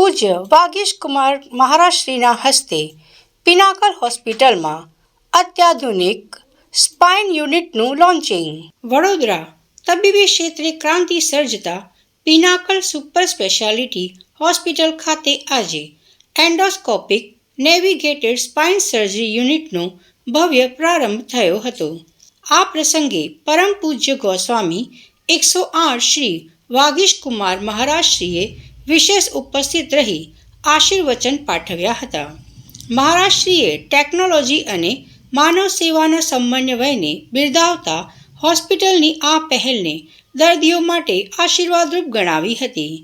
પૂજ્ય વાગીશ કુમાર મહારાજશ્રીના હસ્તે પિનાકલ હોસ્પિટલમાં અત્યાધુનિક સ્પાઇન યુનિટનું લોન્ચિંગ. વડોદરા તબીબી ક્ષેત્રે ક્રાંતિ સર્જતા પિનાકલ સુપર સ્પેશિયાલિટી હોસ્પિટલ ખાતે આજે એન્ડોસ્કોપિક નેવિગેટેડ સ્પાઇન સર્જરી યુનિટનો ભવ્ય પ્રારંભ થયો હતો. આ પ્રસંગે પરમ પૂજ્ય ગોસ્વામી એકસો આઠ શ્રી વાગીશ કુમાર મહારાજશ્રીએ વિશેષ ઉપસ્થિત રહી આશીર્વચન પાઠવ્યા હતા. મહારાજશ્રીએ ટેકનોલોજી અને માનવ સેવાના સમન્વયને બિરદાવતા હોસ્પિટલની આ પહેલને દર્દીઓ માટે આશીર્વાદરૂપ ગણાવી હતી.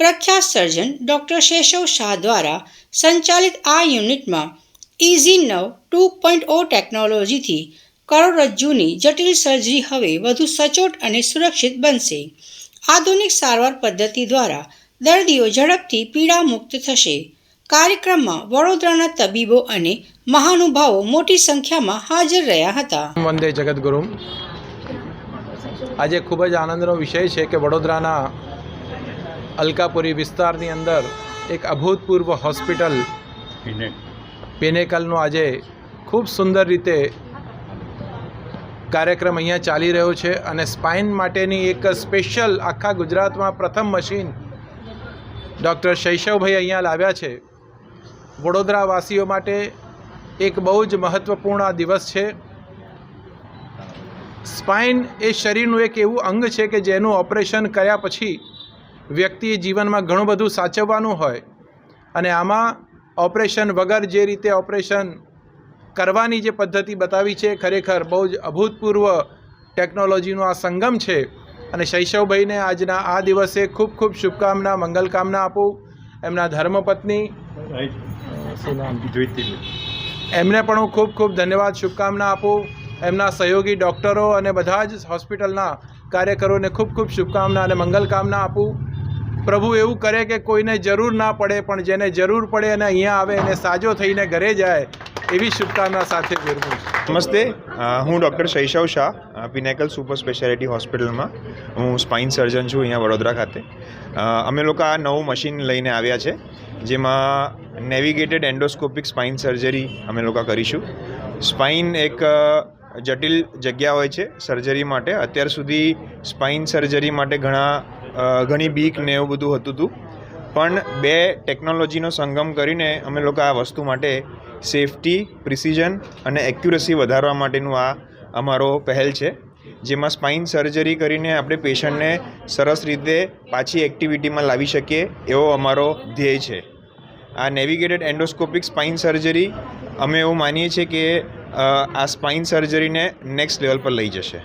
પ્રખ્યાત સર્જન ડૉક્ટર શેષવ શાહ દ્વારા સંચાલિત આ યુનિટમાં ઇઝી નવ ટુ પોઈન્ટ ઓ ટેકનોલોજીથી કરોડરજ્જુની જટિલ સર્જરી હવે વધુ સચોટ અને સુરક્ષિત બનશે. આધુનિક સારવાર પદ્ધતિ દ્વારા દર્દીઓ ઝડપથી પીડા મુક્ત થશે. કાર્યક્રમમાં વડોદરાના તબીબો અને મહાનુભાવો મોટી સંખ્યામાં હાજર રહ્યા હતા. વંદે જગતગુરુ આજે ખૂબ જ આનંદનો વિષય છે કે વડોદરાના અલકાપુરી વિસ્તારની અંદર એક અભૂતપૂર્વ હોસ્પિટલ પેનેકલનો આજે ખૂબ સુંદર રીતે કાર્યક્રમ અહીંયા ચાલી રહ્યો છે અને સ્પાઇન માટેની એક સ્પેશિયલ આખા ગુજરાતમાં પ્રથમ મશીન ડૉક્ટર શૈશવભાઈ અહીંયા લાવ્યા છે. વડોદરાવાસીઓ માટે એક બહુ જ મહત્ત્વપૂર્ણ દિવસ છે. સ્પાઇન એ શરીરનું એક એવું અંગ છે કે જેનું ઓપરેશન કર્યા પછી વ્યક્તિએ જીવનમાં ઘણું બધું સાચવવાનું હોય અને આમાં ઓપરેશન વગર જે રીતે ઓપરેશન કરવાની જે પદ્ધતિ બતાવી છે, ખરેખર બહુ જ અભૂતપૂર્વ ટેકનોલોજીનો આ સંગમ છે. અને શૈશવભાઈને આજના આ દિવસે ખૂબ ખૂબ શુભકામના, મંગલકામના આપું એમના ધર્મપત્ની. એમને પણ હું ખૂબ ખૂબ ધન્યવાદ, શુભકામના આપું. એમના સહયોગી ડૉક્ટરો અને બધા જ હોસ્પિટલના કાર્યકરોને ખૂબ ખૂબ શુભકામના અને મંગલકામના આપું. પ્રભુ એવું કરે કે કોઈને જરૂર ના પડે, પણ જેને જરૂર પડે અને અહીંયા આવે, એને સાજો થઈને ઘરે જાય, એવી શુભકામના સાથે જરૂર છું. નમસ્તે. હું doctor Shaishav Shah Pinnacle super speciality હોસ્પિટલમાં હું સ્પાઇન સર્જન છું અહીંયા વડોદરા ખાતે. અમે લોકો આ નવું મશીન લઈને આવ્યા છે, જેમાં નેવિગેટેડ એન્ડોસ્કોપિક સ્પાઇન સર્જરી અમે લોકો કરીશું. સ્પાઇન એક જટિલ જગ્યા હોય છે સર્જરી માટે. અત્યાર સુધી સ્પાઇન સર્જરી માટે ઘણા ઘણી બીક ને એવું બધું હતું હતું પણ બે ટેકનોલોજીનો સંગમ કરીને અમે લોકો આ વસ્તુ માટે સેફટી, પ્રિસિઝન અને એક્યુરસી વધારવા માટેનું આ અમારો પહેલ છે. જેમાં સ્પાઇન સર્જરી કરીને આપણે પેશન્ટને સરસ રીતે પાછી એક્ટિવિટીમાં લાવી શકીએ એવો અમારો ધ્યેય છે. આ નેવિગેટેડ એન્ડોસ્કોપિક સ્પાઇન સર્જરી અમે એવું માનીએ છીએ કે આ સ્પાઇન સર્જરીને નેક્સ્ટ લેવલ પર લઈ જશે.